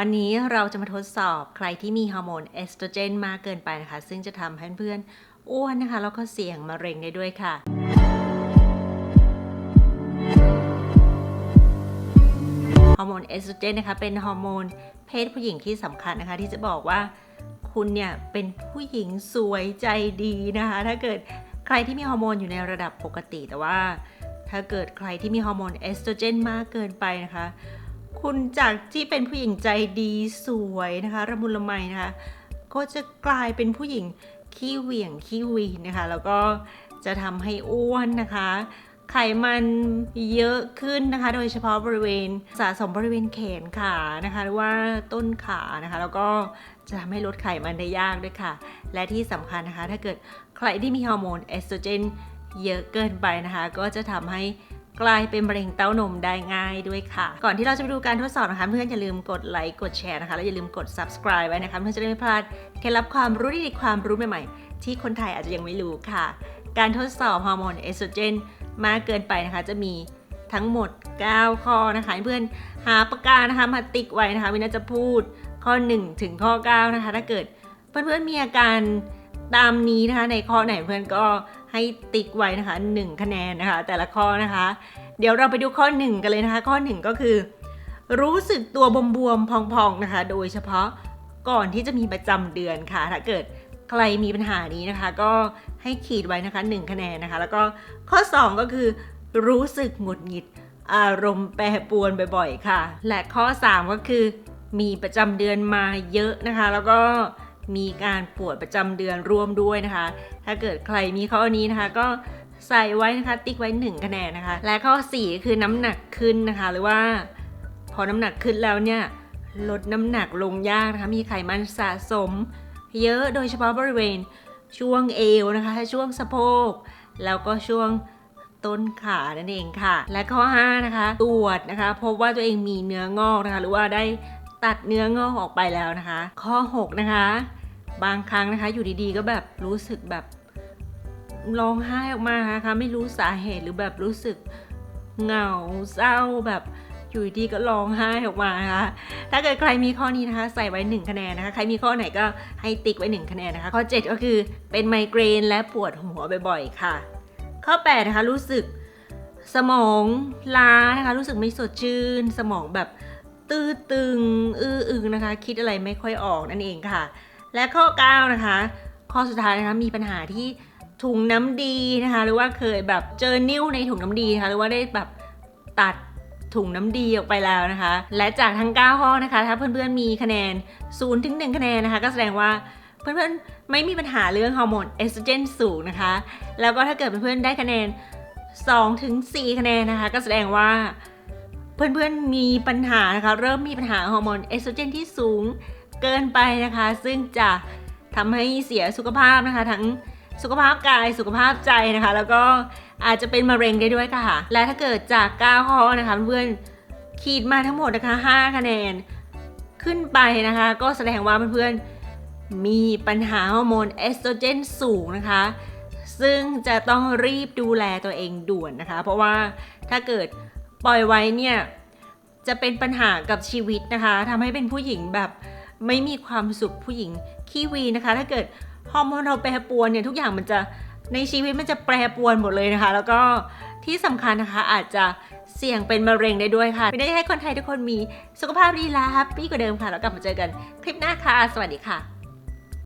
วันนี้เราจะมาทดสอบใครที่มีฮอร์โมนเอสโตรเจนมากเกินไปนะคะ ซึ่งจะทำให้เพื่อนอ้วนนะคะ แล้วก็เสี่ยงมะเร็งได้ด้วยค่ะ ฮอร์โมนเอสโตรเจนนะคะ เป็นฮอร์โมนเพศผู้หญิงที่สำคัญนะคะ ที่จะบอกว่าคุณเนี่ยเป็นผู้หญิงสวยใจดีนะคะ ถ้าเกิดใครที่มีฮอร์โมนอยู่ในระดับปกติแต่ว่า ถ้าเกิดใครที่มีฮอร์โมนเอสโตรเจนมากเกินไปนะคะ คุณจากที่เป็นผู้หญิงใจดีสวยนะคะระมุนละไมนะคะ ก็จะกลายเป็นผู้หญิงขี้เหวี่ยงขี้วีนนะคะ แล้วก็จะทำให้อ้วนนะคะ ไขมันเยอะขึ้นนะคะ โดยเฉพาะบริเวณสะสมบริเวณแขนขานะคะ หรือว่าต้นขานะคะ แล้วก็จะทำให้ลดไขมันได้ยากด้วยค่ะ และที่สำคัญนะคะ ถ้าเกิดใครที่มีฮอร์โมนเอสโตรเจนเยอะเกินไปนะคะ ก็จะทำให้ กลายเป็นมะเร็งเต้านมได้ง่ายด้วยค่ะ ก่อนที่เราจะไปดูการทดสอบนะคะ เพื่อนอย่าลืมกดไลค์กดแชร์นะคะและอย่าลืมกด subscribe ไว้นะคะเพื่อนจะได้ไม่พลาดเคล็ดลับความรู้ดีๆความรู้ใหม่ๆ ที่คนไทยอาจจะยังไม่รู้ค่ะ การทดสอบฮอร์โมนเอสโตรเจนมากเกินไปนะคะจะมีทั้งหมด 9 ข้อนะคะเพื่อนหาปากกานะคะมาติ๊กไว้นะคะวินาจะพูดข้อ 1 ถึงข้อ 9 นะคะ ถ้าเกิดเพื่อนๆมีอาการตามนี้นะคะในข้อไหนเพื่อนก็ ให้ติ๊กไว้นะคะ 1 คะแนนนะคะ แต่ละข้อนะคะ เดี๋ยวเราไปดูข้อ 1 กันเลยนะคะ ข้อ 1 ก็คือ รู้สึกตัวบวมๆพองๆนะคะ โดยเฉพาะก่อนที่จะมีประจำเดือนค่ะ ถ้าเกิดใครมีปัญหานี้นะคะ ก็ให้ขีดไว้นะคะ 1 คะแนนนะคะ แล้วก็ข้อ 2 ก็คือ รู้สึกหงุดหงิดอารมณ์แปรปรวนบ่อย ๆ ค่ะ และข้อ 3 ก็คือ มีประจำเดือนมาเยอะนะคะ แล้วก็ มีการปวดประจำเดือนร่วมด้วยนะคะ ถ้าเกิดใครมีข้อนี้นะคะ ก็ใส่ไว้นะคะติ๊กไว้ 1 คะแนนนะคะ และข้อ 4 คือน้ำหนักขึ้นนะคะ หรือว่า พอน้ำหนักขึ้นแล้วเนี่ยลดน้ำหนักลงยากนะคะ มีไขมันสะสม เยอะโดยเฉพาะบริเวณช่วงเอวนะคะ ช่วงสะโพก แล้วก็ช่วงต้นขานั่นเองค่ะ และข้อ 5 นะคะ ตรวจนะคะ พบว่าตัวเองมีเนื้องอกนะคะ หรือว่าได้ตัดเนื้องอกออกไปแล้วนะคะ ข้อ 6 นะคะ บางครั้งนะคะอยู่ดีๆ ก็แบบรู้สึกแบบร้องไห้ออกมานะคะไม่รู้สาเหตุหรือแบบรู้สึกเหงาเศร้าแบบอยู่ดีๆก็ร้องไห้ออกมานะคะถ้าเกิดใครมีข้อนี้นะคะ ใส่ไว้ 1 คะแนนนะคะ ใครมีข้อไหนก็ให้ติ๊กไว้ 1 คะแนนนะคะ ข้อ 7 ก็คือเป็นไมเกรนและปวดหัวบ่อยๆค่ะ ข้อ 8 นะคะรู้สึกสมองล้านะคะ รู้สึกไม่สดชื่น สมองแบบตื้อตึง อื้ออึงนะคะ คิดอะไรไม่ค่อยออกนั่นเองค่ะ และข้อ 9 นะคะ ข้อสุดท้ายนะคะมีปัญหาที่ถุงน้ำดีนะคะ หรือว่าเคยแบบเจอนิ้วในถุงน้ำดีนะคะหรือว่าได้แบบตัดถุงน้ำดีออกไปแล้วนะคะ และจากทั้ง 9 ข้อนะคะ ถ้าเพื่อนๆมีคะแนน0ถึง1คะแนนนะคะ ก็แสดงว่าเพื่อนๆไม่มีปัญหาเรื่องฮอร์โมนเอสโตรเจนสูงนะคะ แล้วก็ถ้าเกิดเพื่อนๆได้คะแนน2ถึง4คะแนนนะคะ ก็แสดงว่าเพื่อนๆมีปัญหานะคะ เริ่มมีปัญหาฮอร์โมนเอสโตรเจนที่สูง เกินไปนะคะ ซึ่งจะทำให้เสียสุขภาพนะคะ ทั้งสุขภาพกายสุขภาพใจนะคะ แล้วก็อาจจะเป็นมะเร็งได้ด้วยค่ะ และถ้าเกิดจาก 9 ข้อนะคะเพื่อนขีดมาทั้งหมดนะคะ 5 คะแนนขึ้นไปนะคะ ก็แสดงว่าเพื่อนๆมีปัญหาฮอร์โมนเอสโตรเจนสูงนะคะ ซึ่งจะต้องรีบดูแลตัวเองด่วนนะคะ เพราะว่าถ้าเกิดปล่อยไว้เนี่ยจะเป็นปัญหากับชีวิตนะคะทำให้เป็นผู้หญิงแบบ ไม่มีความสุขผู้หญิงขี้วีนะคะ ถ้าเกิดฮอร์โมนเราแปรปรวนเนี่ยทุกอย่างมันจะในชีวิตมันจะแปรปรวนหมดเลยนะคะ แล้วก็ที่สำคัญนะคะอาจจะเสี่ยงเป็นมะเร็งได้ด้วยค่ะไม่ได้ให้คนไทยทุกคนมีสุขภาพดีและแฮปปี้กว่าเดิมค่ะ แล้วกลับมาเจอกันคลิปหน้าค่ะ สวัสดีค่ะ